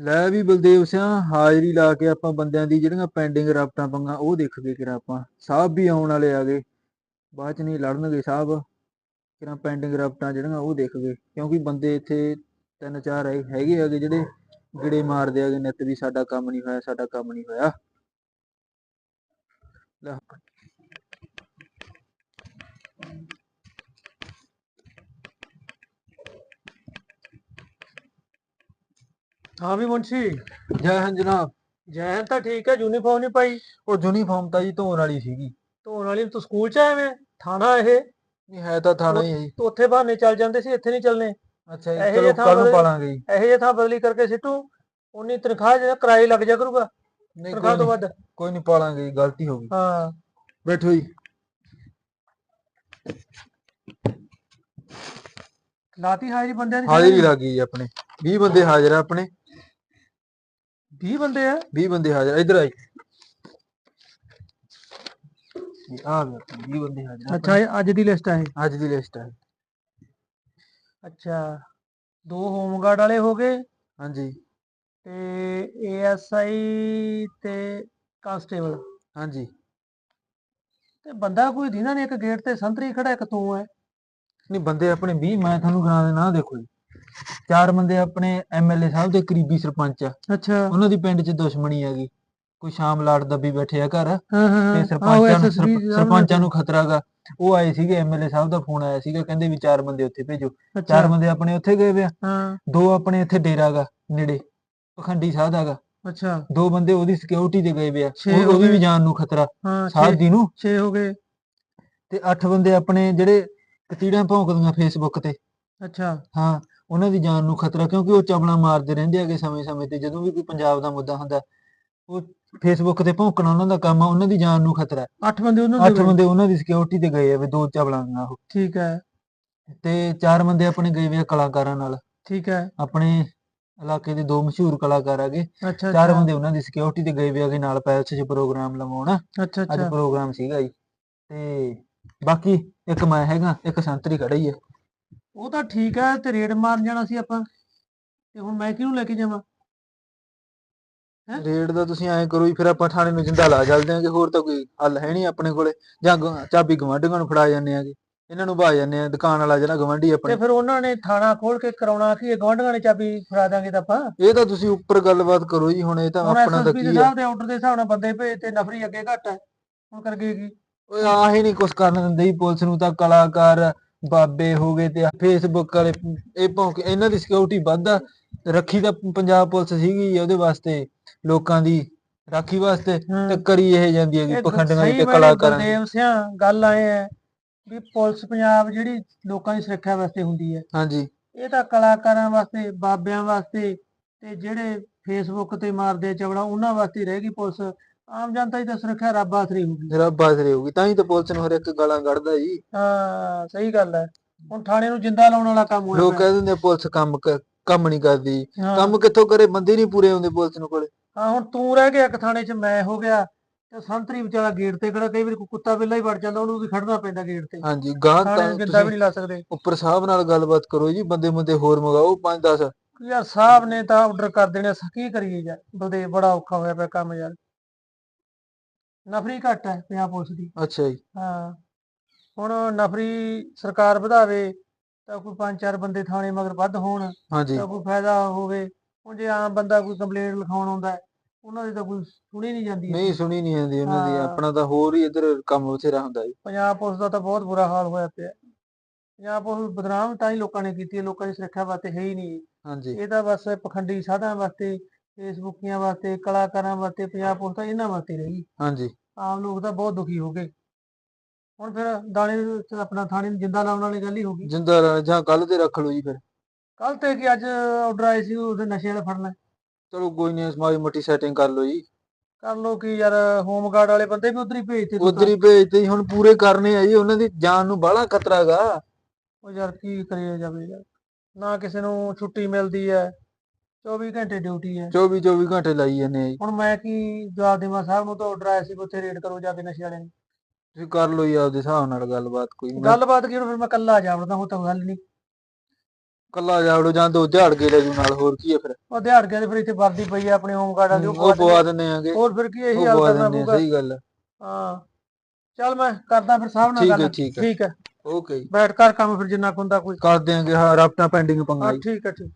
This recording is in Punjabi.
ਲੈ ਵੀ ਬਲਦੇਵ ਸਿੰਘ ਹਾਜ਼ਰੀ ਲਾ ਕੇ ਆਪਾਂ ਬੰਦਿਆਂ ਦੀ ਜਿਹੜੀਆਂ ਪੈਂਡਿੰਗ ਰਾਪਟਾਂ ਪੰਗਾ, ਉਹ ਦੇਖ ਗਏ ਕਿਰਾ ਆਪਾਂ। ਸਾਹਿਬ ਵੀ ਆਉਣ ਵਾਲੇ ਆ ਗਏ। ਬਾਅਦ ਚ ਨਹੀਂ ਲੜਨਗੇ ਸਾਹਿਬ ਕਿਰਾ ਪੈਂਡਿੰਗ ਰਾਪਟਾਂ ਜਿਹੜੀਆਂ, ਉਹ ਦੇਖ ਗਏ। ਕਿਉਂਕਿ ਬੰਦੇ ਇੱਥੇ ਤਿੰਨ ਚਾਰ ਹੈ- ਹੈਗੇ ਆਗੇ ਜਿਹੜੇ ਗਿੜੇ ਮਾਰਦੇ ਆਗੇ ਨਿੱਤ ਵੀ ਸਾਡਾ ਕੰਮ ਨਹੀਂ ਹੋਇਆ, ਸਾਡਾ ਕੰਮ ਨਹੀਂ ਹੋਇਆ। ਲੈ ਹਾਂ ਵੀ ਮੁੰਸ਼ੀ ਜੈ ਹਿੰਦ ਜਨਾਬ। ਜੈਨ ਤਾਂ ਠੀਕ ਹੈ ਯੂਨੀਫਾਰਮ ਨਹੀਂ ਪਾਈ। ਉਹ ਯੂਨੀਫਾਰਮ ਤਾਂ ਜੀ ਧੋਣ ਵਾਲੀ ਸੀਗੀ। ਧੋਣ ਵਾਲੀ ਤੂੰ ਸਕੂਲ ਚ ਮੈਂ ਥਾਣਾ ਇਹ? ਨਹੀਂ ਹੈ ਤਾਂ ਥਾਣਾ ਹੀ ਹੈ ਜੀ। ਤੂੰ ਉੱਥੇ ਬਹਾਨੇ ਚੱਲ ਜਾਂਦੇ ਸੀ ਇੱਥੇ ਨਹੀਂ ਚੱਲਨੇ ਅੱਛਾ ਜੀ ਚਲੋ ਕੱਲ ਨੂੰ ਪਾਲਾਂਗੇ ਜੀ। ਇਹੋ ਜਿਹੇ ਥਾਂ ਬਦਲੀ ਕਰਕੇ ਸਿੱਟੂ। ਉਨੀ ਤਨਖਾਹ ਜਿਹੜਾ ਕਿਰਾਏ ਲੱਗ ਜਾ ਕਰੂਗਾ। ਨਹੀਂ ਤਨਖਾਹ ਤੋਂ ਵੱਧ। ਕੋਈ ਨਹੀਂ ਪਾਲਾਂਗੇ ਜੀ ਗਲਤੀ ਹੋ ਗਈ। ਹਾਂ। ਬੈਠੋ ਜੀ। ਲਾਤੀ ਹਾਜ਼ਰੀ ਬੰਦਿਆਂ ਦੀ ਹਾਜ਼ਰੀ ਲੱਗ ਜੀ ਆਪਣੇ। 20 ਬੰਦੇ ਹਾਜ਼ਰ ਆ ਆਪਣੇ। 20 ਬੰਦੇ ਆ? 20 ਬੰਦੇ ਹਾਜ਼ਰ ਇੱਧਰ ਆਈ। ਆ ਗਏ 20 ਬੰਦੇ ਹਾਜ਼ਰ ਆ। ਅੱਛਾ ਇਹ ਅੱਜ ਦੀ ਲਿਸਟ ਆ ਇਹ। ਅੱਜ ਦੀ ਲਿਸਟ ਹੈ ਅੱਛਾ ਦੋ ਹੋਮਗਾਰਡ ਵਾਲੇ ਹੋ ਗਏ? ਹਾਂਜੀ। ਤੇ ਏਐਸਆਈ ਤੇ ਕਾਂਸਟੇਬਲ? ਹਾਂਜੀ। ਤੇ ਬੰਦਾ ਕੋਈ ਦੀਨਾ ਨੇ ਇੱਕ ਗੇਟ ਤੇ ਸੰਤਰੀ ਖੜਾ ਇੱਕ ਤੂੰ ਹੈ ਨਹੀਂ ਬੰਦੇ ਆਪਣੇ 20 ਮੈਂ ਤੁਹਾਨੂੰ ਗਿਣਾ ਦੇਣਾ ਦੇਖੋ ਜੀ। ਚਾਰ ਬੰਦੇ ਆਪਣੇ ਐਮਐਲਏ ਸਾਹਿਬ ਦੇ ਕਰੀਬੀ ਸਰਪੰਚ ਆ। ਅੱਛਾ। ਉਹਨਾਂ ਦੀ ਪਿੰਡ 'ਚ ਦੁਸ਼ਮਣੀ ਹੈਗੀ। ਕੋਈ ਸ਼ਾਮ ਲਾਟ ਦੱਬੀ ਬੈਠੇ ਆ ਘਰ। ਤੇ ਸਰਪੰਚਾਂ ਨੂੰ ਸਰਪ- ਸਰਪੰਚਾਂ ਨੂੰ ਖਤਰਾ ਗਾ। ਉਹ ਆਏ ਸੀਗੇ ਐਮਐਲਏ ਸਾਹਿਬ ਦਾ ਫੋਨ ਆਇਆ ਸੀਗਾ ਕਹਿੰਦੇ ਵੀ ਚਾਰ ਬੰਦੇ ਉੱਥੇ ਭੇਜੋ। ਚਾਰ ਬੰਦੇ ਆਪਣੇ ਉੱਥੇ ਗਏ ਵੇ ਆ। ਹਾਂ। ਦੋ ਆਪਣੇ ਇੱਥੇ ਡੇਰਾ ਗਾ ਨੇੜੇ। ਪਖੰਡੀ ਸਾਹਿਬ ਦਾ ਗਾ। ਅੱਛਾ। ਦੋ ਬੰਦੇ ਉਹਦੀ ਸਿਕਿਉਰਿਟੀ ਤੇ ਗਏ ਵੇ ਆ। ਉਹਦੀ ਵੀ। ਜਾਨ ਨੂੰ ਖਤਰਾ। ਸਾਹਿਬ ਦੀ ਨੂੰ। 6 ਹੋ ਗਏ। ਤੇ ਅੱਠ ਬੰਦੇ ਆਪਣੇ ਜਿਹੜੇ ਕਤੀੜਾਂ ਭੌਂਕਦੀਆਂ ਫੇਸਬੁੱਕ ਤੇ। ਅੱਛਾ। ਹਾਂ। ਉਹਨਾਂ ਦੀ ਜਾਨ ਨੂੰ ਖਤਰਾ ਕਿਉਂਕਿ ਉਹ ਚਪਲਾਂ ਮਾਰਦੇ ਰਹਿੰਦੇ ਹੈਗੇ ਸਮੇਂ-ਸਮੇਂ ਤੇ ਜਦੋਂ ਵੀ ਕੋਈ ਪੰਜਾਬ ਦਾ ਮੁੱਦਾ ਹੁੰਦਾ ਉਹ ਫੇਸਬੁੱਕ ਤੇ ਭੌਂਕਣਾ ਉਹਨਾਂ ਦਾ ਕੰਮ ਆ ਉਹਨਾਂ ਦੀ ਜਾਨ ਨੂੰ ਖਤਰਾ। 8 ਬੰਦੇ ਉਹਨਾਂ ਦੇ ਅੱਠ ਗਏ। ਬੰਦੇ ਉਹਨਾਂ ਦੀ ਸਿਕਿਉਰਿਟੀ ਤੇ ਗਏ ਆ ਵੀ ਦੋ ਚਪਲਾਂ ਨਾਲ ਉਹ ਠੀਕ ਹੈ। ਤੇ ਚਾਰ ਬੰਦੇ ਆਪਣੇ ਗਏ ਵੇ ਆ ਕਲਾਕਾਰਾਂ ਨਾਲ। ਠੀਕ ਹੈ। ਆਪਣੇ ਇਲਾਕੇ ਦੇ ਦੋ ਮਸ਼ਹੂਰ ਕਲਾਕਾਰ ਹੈਗੇ। ਅੱਛਾ ਚਾਰ ਅੱਛਾ ਬੰਦੇ ਉਹਨਾਂ ਦੀ ਸਿਕਿਉਰਿਟੀ ਤੇ ਗਏ ਵੇ ਹੈਗੇ ਨਾਲ ਪੈਲਸ 'ਚ ਪ੍ਰੋਗਰਾਮ ਲਵਾਉਣ। ਅੱਛਾ ਅੱਜ ਅੱਛਾ ਪ੍ਰੋਗਰਾਮ ਸੀਗਾ ਜੀ। ਤੇ ਬਾਕੀ ਇੱਕ ਮੈਂ ਹੈਗਾ ਇੱਕ ਸੰਤਰੀ ਖੜਾ ਹੀ ਹੈ ਉਹ ਤਾਂ ਠੀਕ ਹੈ ਤੇ ਰੇਡ ਮਾਰਨ ਜਾਣਾ ਸੀ ਆਪਾਂ। ਤੇ ਹੁਣ ਮੈਂ ਕਿਹਨੂੰ ਲੈ ਕੇ ਜਾਵਾਂ? ਰੇਡ ਦਾ ਤੁਸੀਂ ਐਂ ਕਰੋ ਜੀ ਫਿਰ ਆਪਾਂ ਥਾਣੇ ਨੂੰ ਜਿੰਦਾ ਲਾ ਚੱਲਦੇ ਆਂਗੇ ਹੋਰ ਤਾਂ ਕੋਈ ਹੱਲ ਹੈ ਨਹੀਂ ਆਪਣੇ ਕੋਲੇ। ਜਾਂ ਗ- ਚਾਬੀ ਗਵਾਂਢੀਆਂ ਨੂੰ ਫੜਾ ਜਾਂਦੇ ਆਂਗੇ ਇਹਨਾਂ ਨੂੰ ਭਾ ਜਾਂਦੇ ਆ ਦੁਕਾਨ ਵਾਲਾ ਜਿਹੜਾ ਗਵਾਂਢੀ ਤੇ ਆਪਣੇ ਫਿਰ ਉਹਨਾਂ ਨੇ ਥਾਣਾ ਖੋਲ ਕੇ ਕਰਾਉਣਾ ਕੀ ਗਵਾਂਢੀਆਂ ਨੇ ਚਾਬੀ ਫੜਾ ਦਾਂਗੇ ਤਾਂ ਆਪਾਂ। ਇਹ ਤਾਂ ਤੁਸੀਂ ਉੱਪਰ ਗੱਲਬਾਤ ਕਰੋ ਜੀ ਹੁਣ ਇਹ ਤਾਂ ਹੁਣ ਆਪਣਾ ਤਾਂ ਐਸਐਸਪੀ ਦੇ ਕੀ ਆ? ਸਾਹਿਬ ਦੇ ਆਰਡਰ ਦੇ ਹਿਸਾਬ ਨਾਲ ਬੰਦੇ ਭੇਜ ਤੇ ਨਫਰੀ ਅੱਗੇ ਘੱਟ ਹੈ। ਹੁਣ ਕਰ ਗਏ ਕੀ? ਓਏ ਆਹੀ ਨਹੀਂ ਕੁਛ ਕਰਨ ਦਿੰਦੇ ਜੀ ਪੁਲਿਸ ਨੂੰ ਤਾਂ ਕਲਾਕਾਰ ਬਾਬੇ ਹੋ ਗਏ ਤੇ ਫੇਸਬੁੱਕ ਵਾਲੇ ਇਹ ਭੌਂਕ ਇਹਨਾਂ ਦੀ ਸਿਕਿਉਰਿਟੀ ਵੱਧ ਆ। ਰੱਖੀ ਤਾਂ ਪੰਜਾਬ ਪੁਲਿਸ ਸੀਗੀ ਉਹਦੇ ਵਾਸਤੇ ਲੋਕਾਂ ਦੀ ਰਾਖੀ ਵਾਸਤੇ ਤੇ ਕਰੀ ਇਹ ਜਾਂਦੀ ਇਹ ਗ- ਪਖੰਡੀਆਂ ਤੇ ਕਲਾਕਾਰਾਂ ਦੀ। ਬਲਦੇਵ ਸਿਆਂ ਗੱਲ ਆਏ ਹੈ ਵੀ ਪੁਲਿਸ ਪੰਜਾਬ ਜਿਹੜੀ ਲੋਕਾਂ ਦੀ ਸੁਰੱਖਿਆ ਵਾਸਤੇ ਹੁੰਦੀ ਹੈ। ਹਾਂਜੀ। ਇਹ ਤਾਂ ਕਲਾਕਾਰਾਂ ਵਾਸਤੇ ਬਾਬਿਆਂ ਵਾਸਤੇ ਤੇ ਜਿਹੜੇ ਫੇਸਬੁੱਕ ਤੇ ਮਾਰਦੇ ਚਵੜਾ ਉਹਨਾਂ ਵਾਸਤੇ ਹੀ ਰਹੇਗੀ ਪੁਲਿਸ। ਆਮ ਜਨਤਾ ਦੀ ਤਾਂ ਸੁਰੱਖਿਆ ਰੱਬ ਆਸਰੇ ਹੋਊਗੀ। ਰੱਬ ਆਸਰੇ ਹੋਊਗੀ ਤਾਂ ਹੀ ਤਾਂ ਪੁਲਿਸ ਨੂੰ ਹਰ ਇੱਕ ਗਾਲਾਂ ਕੱਢਦਾ ਜੀ। ਹਾਂ ਸਹੀ ਗੱਲ ਹੈ। ਹੁਣ ਥਾਣੇ ਨੂੰ ਜਿੰਦਾ ਲਾਉਣ ਵਾਲਾ ਕੰਮ ਹੋਇਆ ਲੋਕ ਪਿਆ। ਕਹਿ ਦਿੰਦੇ ਆ ਪੁਲਿਸ ਕੰਮ ਕੰਮ ਨਹੀਂ ਕਰਦੀ। ਕੰਮ ਕਿੱਥੋਂ ਕਰੇ? ਬੰਦੇ ਨਹੀਂ ਪੂਰੇ ਆਉਂਦੇ ਪੁਲਿਸ ਨੂੰ ਕੋਲੇ। ਹਾਂ ਹੁਣ ਤੂੰ ਰਹਿ ਗਿਆ ਇੱਕ ਥਾਣੇ 'ਚ ਮੈਂ ਹੋ ਗਿਆ। ਤੇ ਸੰਤਰੀ ਵਿਚਾਰਾ ਗੇਟ ਤੇ ਖੜਾ ਕਈ ਵਾਰੀ ਕੋਈ ਕੁੱਤਾ ਬਿੱਲਾ ਹੀ ਵੜ ਜਾਂਦਾ ਉਹਨੂੰ ਵੀ ਖੜਨਾ ਪੈਂਦਾ ਗੇਟ ਤੇ। ਹਾਂਜੀ ਗਾਂ ਤਾਂ ਨੂੰ ਜਿੰਦਾ ਵੀ ਨਹੀਂ ਲਾ ਸਕਦੇ। ਉੱਪਰ ਸਾਹਿਬ ਨਾਲ ਗੱਲਬਾਤ ਕਰੋ ਜੀ ਬੰਦੇ ਬੰਦੇ ਹੋਰ ਮੰਗਾਓ 5-10 ਯਾਰ ਸਾਹਿਬ ਨੇ ਤਾਂ ਆਰਡਰ ਕਰ ਦੇਣੇ ਕੀ ਕਰੀਏ ਯਾਰ? ਬਲਦੇ ਬੜਾ ਔਖਾ ਹੋਇਆ ਪਿਆ ਕੰਮ ਯਾਰ। ਨਫਰੀ ਘੱਟ ਹੈ ਪੰਜਾਬ ਪੁਲਿਸ ਦੀ। ਅੱਛਾ ਜੀ। ਹਾਂ। ਹੁਣ ਨਫਰੀ ਸਰਕਾਰ ਵਧਾਵੇ ਤਾਂ ਕੋਈ ਪੰਜ ਚਾਰ ਬੰਦੇ ਥਾਣੇ ਮਗਰ ਵੱਧ ਹੋਣ ਹਾਂਜੀ। ਤਾਂ ਕੋਈ ਫਾਇਦਾ ਹੋਵੇ। ਹੁਣ ਜੇ ਆਮ ਬੰਦਾ ਕੋਈ ਕੰਪਲੇਂਟ ਲਿਖਾਉਣ ਆਉਂਦਾ ਹੈ, ਉਹਨਾਂ ਦੀ ਤਾਂ ਕੋਈ ਸੁਣੀ ਨਹੀਂ ਜਾਂਦੀ। ਨਹੀਂ ਸੁਣੀ ਨਹੀਂ ਜਾਂਦੀ ਉਹਨਾਂ ਦੀ। ਹਾਂ। ਆਪਣਾ ਤਾਂ ਹੋਰ ਹੀ ਇੱਧਰ ਕੰਮ ਬਥੇਰਾ ਹੁੰਦਾ ਜੀ। ਪੰਜਾਬ ਪੁਲਿਸ ਦਾ ਤਾਂ ਬਹੁਤ ਬੁਰਾ ਹਾਲ ਹੋਇਆ ਪਿਆ। ਪੰਜਾਬ ਪੁਲਿਸ ਬਦਨਾਮ ਤਾਂ ਹੀ ਲੋਕਾਂ ਨੇ ਕੀਤੀ ਹੈ ਲੋਕਾਂ ਦੀ ਸੁਰੱਖਿਆ ਵਾਸਤੇ ਹੈ ਹੀ ਨਹੀਂ। ਹਾਂਜੀ। ਇਹ ਤਾਂ ਬਸ ਪਖੰਡੀ ਸਾਧਾਂ ਵਾਸਤੇ ਫੇਸਬੁੱਕੀਆਂ ਵਾਸਤੇ ਕਲਾਕਾਰਾਂ ਵਾਸਤੇ ਪੰਜਾਬ ਪੁਲਿਸ ਤਾਂ ਇਹਨਾਂ ਵਾਸਤੇ ਰਹੀ। ਹਾਂਜੀ। ਆਮ ਲੋਕ ਤਾਂ ਬਹੁਤ ਦੁਖੀ ਹੋ ਗਏ। ਹੁਣ ਫਿਰ ਦਾਣੇ ਆਪਣਾ ਥਾਣੇ ਨੂੰ ਜਿੰਦਾ ਲਾਉਣ ਵਾਲੀ ਗੱਲ ਹੀ ਹੋ ਗਈ। ਜਿੰਦਾ ਲਾ- ਜਾਂ ਕੱਲ ਤੇ ਰੱਖ ਲਓ ਜੀ ਫਿਰ। ਕੱਲ ਤੇ ਕੀ ਅੱਜ ਆਰਡਰ ਆਏ ਸੀ ਉਹਦੇ ਨਸ਼ੇ ਵਾਲੇ ਫੜਨਾ। ਚਲੋ ਕੋਈ ਨਹੀਂ ਸਮਾਈ ਮੋਟੀ ਸੈਟਿੰਗ ਕਰ ਲਓ ਜੀ। ਕਰ ਲੋ ਕੀ ਯਾਰ ਹੋਮਗਾਰਡ ਵਾਲੇ ਬੰਦੇ ਵੀ ਉਧਰ ਹੀ ਭੇਜਤੇ ਉਧਰ ਹੀ ਭੇਜਤੇ ਜੀ, ਹੁਣ ਪੂਰੇ ਕਰਨੇ ਆ ਜੀ ਉਹਨਾਂ ਦੀ ਜਾਨ ਨੂੰ ਬਾਹਲਾ ਖਤਰਾ ਗਾ। ਉਹ ਯਾਰ ਕੀ ਕਰਿਆ ਜਾਵੇ ਯਾਰ। ਨਾ ਕਿਸੇ ਨੂੰ ਛੁੱਟੀ ਮਿਲਦੀ ਹੈ। 24 ਘੰਟੇ ਡਿਊਟੀ ਹੈ। 24 24 ਘੰਟੇ ਲਾਈ ਜਾਂਦੇ ਆ ਜੀ। ਹੁਣ ਮੈਂ ਕੀ ਜਵਾਬ ਦੇਵਾਂ ਸਾਹਿਬ ਨੂੰ ਤਾਂ ਆਰਡਰ ਆਇਆ ਸੀ ਵੀ ਉੱਥੇ ਰੇਡ ਕਰੋ ਜਾ ਕੇ ਨਸ਼ੇ ਵਾਲੇ ਨੂੰ। ਤੁਸੀਂ ਕਰ ਲਓ ਜੀ ਆਪਦੇ ਹਿਸਾਬ ਨਾਲ ਗੱਲਬਾਤ ਕੋਈ ਮੈਂ- ਗੱਲਬਾਤ ਕੀ ਹੁਣ ਫਿਰ ਮੈਂ ਕੱਲਾ ਜਾ ਵੜਦਾ ਹੁਣ ਤਾਂ ਗੱਲ ਨਹੀਂ। ਕੱਲਾ ਜਾੜੋ ਜਾਂ ਦੋ ਝਾੜ ਕੇ ਲੈ ਜੂ ਨਾਲ ਹੋਰ ਕੀ ਆ ਫਿਰ? ਉਹ ਦਿਹਾੜ ਕੇ ਤੇ ਫਿਰ ਇੱਥੇ ਵਰਦੀ ਪਈ ਆ ਆਪਣੀ ਹੋਮ ਗਾਰਡਾਂ ਦੀ ਉਹ ਉਹ ਪਵਾ ਪਵਾ ਦਿੰਨੇ ਆਗੇ। ਹੋਰ ਫਿਰ ਕੀ ਇਹੀ ਉਹ ਹਾਲ ਪਵਾ ਕਰਨਾ ਦਿੰਨੇ ਆ, ਪਊਗਾ। ਸਹੀ ਗੱਲ ਆ। ਹਾਂ। ਚੱਲ ਮੈਂ ਕਰਦਾ ਫਿਰ ਸਾਹਿਬ ਨਾਲ ਠੀਕ ਹੈ, ਗੱਲ। ਠੀਕ ਹੈ। ਠੀਕ ਹੈ ਓਕੇ ਜੀ। ਬੈਠ ਕਰ ਕੰਮ ਫਿਰ ਜਿੰਨਾ ਕੁ ਹੁੰਦਾ ਕੋਈ। ਕਰ ਦਿਆਂਗੇ ਹਾਂ ਰਾਪਟਾ ਪੈਂਡਿੰਗ ਪੰਗਾ ਹਾਂ ਜੀ। ਠੀਕ ਹੈ ਠੀਕ